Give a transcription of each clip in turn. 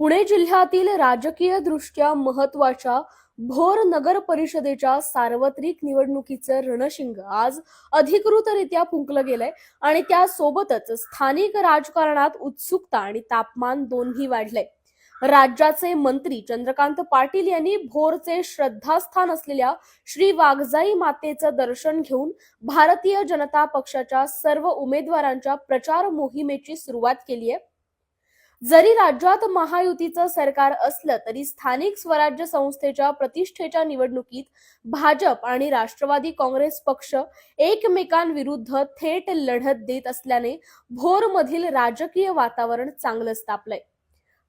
पुणे जिल्ह्यातील राजकीय दृष्ट्या महत्त्वाच्या भोर नगर परिषदेच्या सार्वत्रिक निवडणुकीचं रणशिंग आज अधिकृतरित्या फुंकलं गेलंय आणि त्यासोबतच स्थानिक राजकारणात उत्सुकता आणि तापमान दोन्ही वाढलंय. राज्याचे मंत्री चंद्रकांत पाटील यांनी भोरचे श्रद्धास्थान असलेल्या श्री वाघजाई मातेचं दर्शन घेऊन भारतीय जनता पक्षाच्या सर्व उमेदवारांच्या प्रचार मोहिमेची सुरुवात केली आहे जरी राज्यात महायुतीचं सरकार असलं तरी स्थानिक स्वराज्य संस्थेच्या प्रतिष्ठेच्या निवडणुकीत भाजप आणि राष्ट्रवादी काँग्रेस पक्ष एकमेकांविरुद्ध थेट लढत देत असल्याने भोरमधील राजकीय वातावरण चांगलंच तापलंय.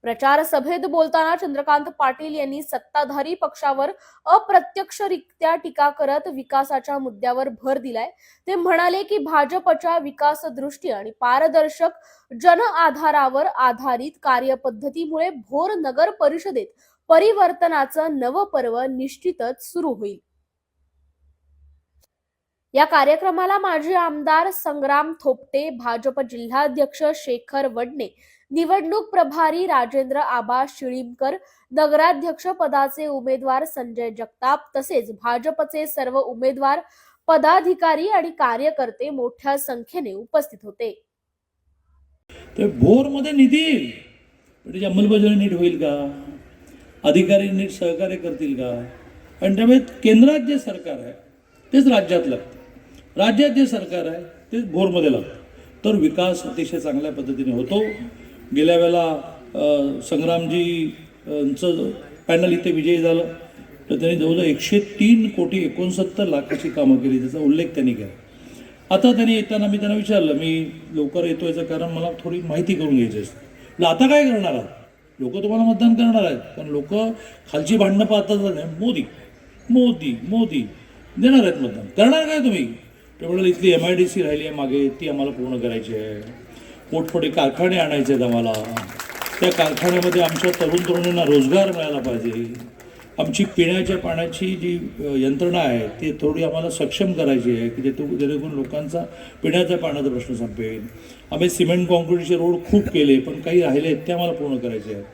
प्रचार सभेत बोलताना चंद्रकांत पाटील यांनी सत्ताधारी पक्षावर अप्रत्यक्षरित्या टीका करत विकासाच्या मुद्द्यावर भर दिलाय. ते म्हणाले की भाजपच्या विकास दृष्टी आणि पारदर्शक जन आधारावर आधारित कार्यपद्धतीमुळे भोर नगर परिषदेत परिवर्तनाचं नवपर्व निश्चितच सुरू होईल. या कार्यक्रमाला माजी आमदार संग्राम थोपटे भाजप जिल्हाध्यक्ष शेखर वडणे निवडणूक प्रभारी राजेंद्र आबा शिळीमकर नगराध्यक्ष पदाचे उमेदवार संजय जगताप तसेच भाजपचे सर्व उमेदवार पदाधिकारी आणि कार्यकर्ते मोठ्या संख्येने उपस्थित होते. तर भोरमध्ये निधी येईल. म्हणजे पण त्याची अंमलबजावणी नीट होईल का? अधिकारी नीट सहकार्य करतील का? आणि त्यामुळे केंद्रात जे सरकार आहे तेच राज्यात लागतं राज्यात जे सरकार आहे ते भोरमध्ये लागतं. तर विकास अतिशय चांगल्या पद्धतीने होतो. गेल्या वेळेला संग्रामजींचं पॅनल इथे विजयी झालं. तर त्यांनी जवळजवळ एकशे तीन कोटी एकोणसत्तर लाखाची कामं केली त्याचा उल्लेख त्यांनी केला. आता त्यांनी येताना मी त्यांना विचारलं मी लवकर येतो याचं कारण मला थोडी माहिती करून घ्यायची असते. म्हणजे आता काय करणार आहात? लोक तुम्हाला मतदान करणार आहेत पण लोक खालची भांडणं पाहतात. नाही मोदी मोदी मोदी देणार आहेत मतदान. करणार काय तुम्ही? ते म्हणाले इथली एम आय डी सी राहिली आहे मागे ती आम्हाला पूर्ण करायची आहे. मोठमोठे कारखाने आणायचे आहेत आम्हाला. त्या कारखान्यामध्ये आमच्या तरुण तरुणींना रोजगार मिळाला पाहिजे. आमची पिण्याच्या पाण्याची जी यंत्रणा आहे ती थोडी आम्हाला सक्षम करायची आहे की जेथे जेणेकरून लोकांचा पिण्याच्या पाण्याचा प्रश्न संपेल. आम्ही सिमेंट कॉन्क्रीटचे रोड खूप केले पण काही राहिले आहेत ते आम्हाला पूर्ण करायचे आहेत.